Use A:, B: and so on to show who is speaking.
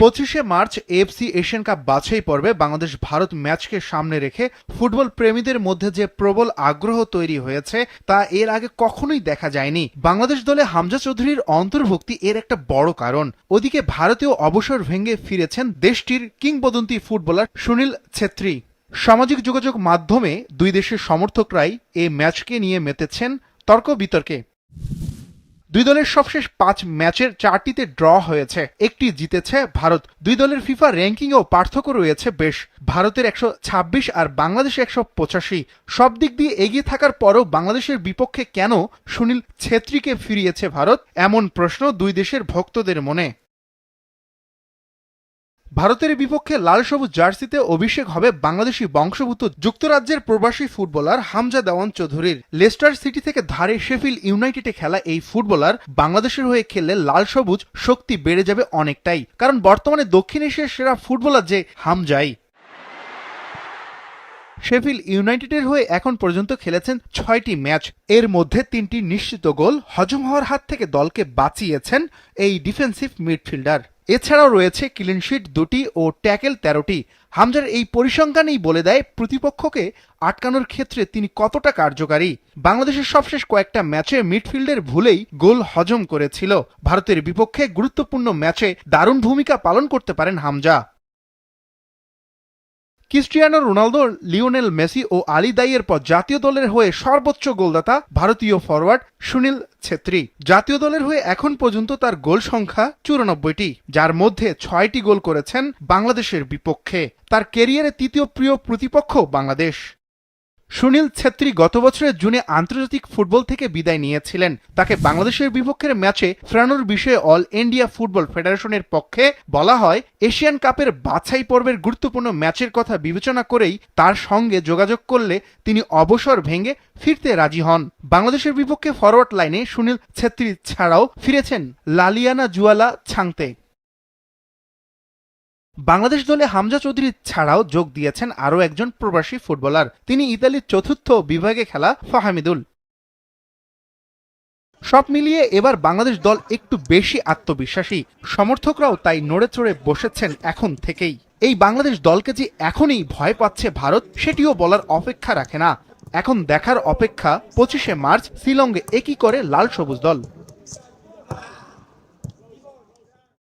A: পঁচিশে March FC Asian cup বাছাই পর্বে বাংলাদেশ ভারত ম্যাচকে সামনে রেখে ফুটবল প্রেমীদের মধ্যে যে প্রবল আগ্রহ তৈরি হয়েছে, তা এর আগে কখনোই দেখা যায়নি। বাংলাদেশ দলে হামজা চৌধুরীর অন্তর্ভুক্তি এর একটা বড় কারণ। ওদিকে ভারতীয় অবসর ভেঙে ফিরেছেন দেশটির কিংবদন্তি ফুটবলার সুনীল ছেত্রী। সামাজিক যোগাযোগ মাধ্যমে দুই দেশের সমর্থকরাই এই ম্যাচকে নিয়ে মেতেছেন তর্ক বিতর্কে। দুই দলের সবশেষ পাঁচ ম্যাচের চারটিতে ড্র হয়েছে। একটি জিতেছে ভারত। দুই দলের ফিফা র্যাঙ্কিংয়েও পার্থক্য রয়েছে বেশ। ভারতের একশো ছাব্বিশ আর বাংলাদেশ একশো পঁচাশি। সব দিক দিয়ে এগিয়ে থাকার পরও বাংলাদেশের বিপক্ষে কেন সুনীল ছেত্রীকে ফিরিয়েছে ভারত? এমন প্রশ্ন দুই দেশের ভক্তদের মনে। ভারতের বিপক্ষে লাল সবুজ জার্সিতে অভিষেক হবে বাংলাদেশি বংশভূত যুক্তরাজ্যের প্রবাসী ফুটবলার হামজা দেওয়ান চৌধুরীর। লেস্টার সিটি থেকে ধারে শেফিল ইউনাইটেডে খেলা এই ফুটবলার বাংলাদেশের হয়ে খেললে লাল সবুজ শক্তি বেড়ে যাবে অনেকটাই। কারণ বর্তমানে দক্ষিণ এশিয়ার সেরা ফুটবলার যে হামজাই। শেফিল ইউনাইটেডের হয়ে এখন পর্যন্ত খেলেছেন ছয়টি ম্যাচ। এর মধ্যে তিনটি নিশ্চিত গোল হজম হওয়ার হাত থেকে দলকে বাঁচিয়েছেন এই ডিফেন্সিভ মিডফিল্ডার। এছাড়াও রয়েছে ক্লিনশিট দুটি ও ট্যাকেল তেরোটি। হামজার এই পরিসংখ্যানই বলে দেয়, প্রতিপক্ষকে আটকানোর ক্ষেত্রে তিনি কতটা কার্যকারী। বাংলাদেশের সবশেষ কয়েকটা ম্যাচে মিডফিল্ডের ভুলেই গোল হজম করেছিল। ভারতের বিপক্ষে গুরুত্বপূর্ণ ম্যাচে দারুণ ভূমিকা পালন করতে পারেন Hamza. Cristiano Ronaldo, Lionel Messi ও আলী দাইয়ের পর জাতীয় দলের হয়ে সর্বোচ্চ গোলদাতা ভারতীয় ফরওয়ার্ড সুনীল ছেত্রী। জাতীয় দলের হয়ে এখন পর্যন্ত তার গোল সংখ্যা চুরানব্বইটি, যার মধ্যে ছয়টি গোল করেছেন বাংলাদেশের বিপক্ষে। তার কেরিয়ারে তৃতীয় প্রিয় প্রতিপক্ষ বাংলাদেশ। সুনীল ছেত্রী গত বছরের জুনে আন্তর্জাতিক ফুটবল থেকে বিদায় নিয়েছিলেন। তাকে বাংলাদেশের বিপক্ষের ম্যাচে ফেরানোর বিষয়ে অল ইন্ডিয়া ফুটবল ফেডারেশনের পক্ষে বলা হয়, এশিয়ান কাপের বাছাই পর্বের গুরুত্বপূর্ণ ম্যাচের কথা বিবেচনা করেই তার সঙ্গে যোগাযোগ করলে তিনি অবসর ভেঙে ফিরতে রাজি হন। বাংলাদেশের বিপক্ষে ফরওয়ার্ড লাইনে সুনীল ছেত্রী ছাড়াও ফিরেছেন লালিয়ানা জুয়ালা ছাংতে। বাংলাদেশ দলে হামজা চৌধুরী ছাড়াও যোগ দিয়েছেন আরও একজন প্রবাসী ফুটবলার। তিনি ইতালির চতুর্থ বিভাগে খেলা ফাহামিদুল। সব মিলিয়ে এবার বাংলাদেশ দল একটু বেশি আত্মবিশ্বাসী। সমর্থকরাও তাই নড়ে চড়ে বসেছেন এখন থেকেই। এই বাংলাদেশ দলকে যে এখনই ভয় পাচ্ছে ভারত, সেটিও বলার অপেক্ষা রাখে না। এখন দেখার অপেক্ষা পঁচিশে মার্চ, শিলংয়ে একই করে লাল সবুজ দল।